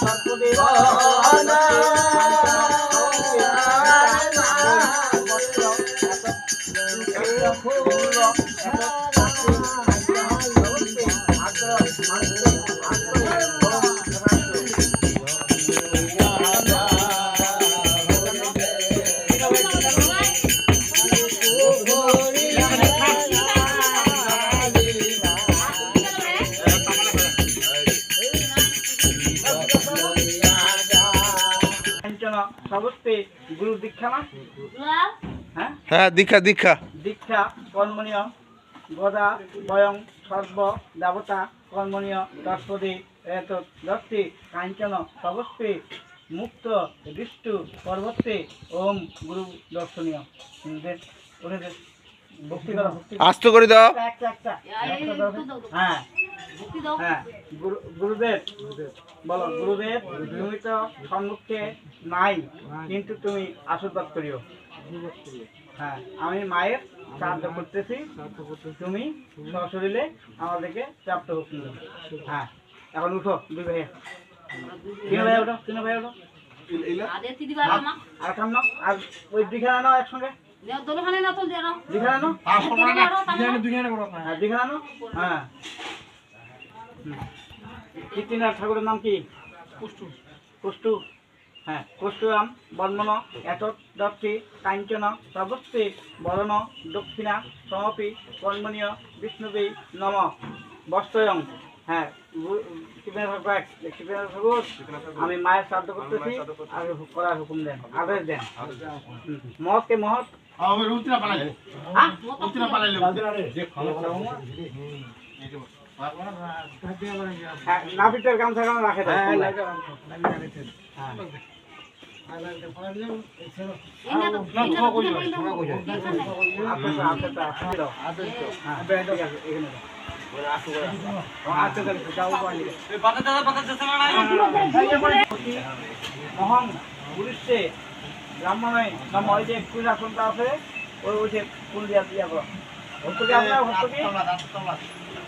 সতদেব সবস্তে গুরু দীক্ষা না হ্যাঁ দীক্ষা দীক্ষা। দীক্ষা কর্মণীয় গদা বয়ং সর্ব দেবতা কর্মণীয় দর্শদী দত্তি কাঞ্চন সবস্তে মুক্ত দৃষ্টু পর্বতে ওম গুরু দর্শনীয়। ভক্তি করো ভক্তি। আস্ত করে দাও। হ্যাঁ। হ্যাঁ গুরু- গুরুদেব বলো গুরুদেব তুমি তো সম্মুখে নাই কিন্তু তুমি আশীর্বাদ করিও। হ্যাঁ আমি মায়ের সাহায্য করতেছি। তুমি সশরীরে আমাদেরকে প্রাপ্ত হোক। হ্যাঁ এখন উঠো দুই ভাইয়া। তিন ভাই ওঠো তিন ভাই ওঠো আর কাম নাও আর ওই দিঘা নাও একসঙ্গে। দিঘা নাও হ্যাঁ দিঘা নাও। হ্যাঁ। হুম। কীর্তিনাথ ঠাকুরের নাম কি? কুষ্টু। কুষ্টু। হ্যাঁ কুষ্টুরাম বর্মণ এত দত্তি কাঞ্চন সর্বস্তি বরণ দক্ষিণা সমপি কর্মণীয় বিষ্ণুবী নম বস্ত্রয়ং। হ্যাঁ আমি মায়ের শ্রাদ্ধ করতেছি আর করার হুকুম দেন আদেশ দেন। মহৎকে মহৎ হ্যাঁ? হ্যাঁ, নাপিতের গামছা গামছা রাখে মহান পুলিশে ব্রাহ্মণে নাম ওই যে কুল আসনটা আছে ওই ওই যে ফুল দিয়া দিয়া আপনার সঙ্গে আমার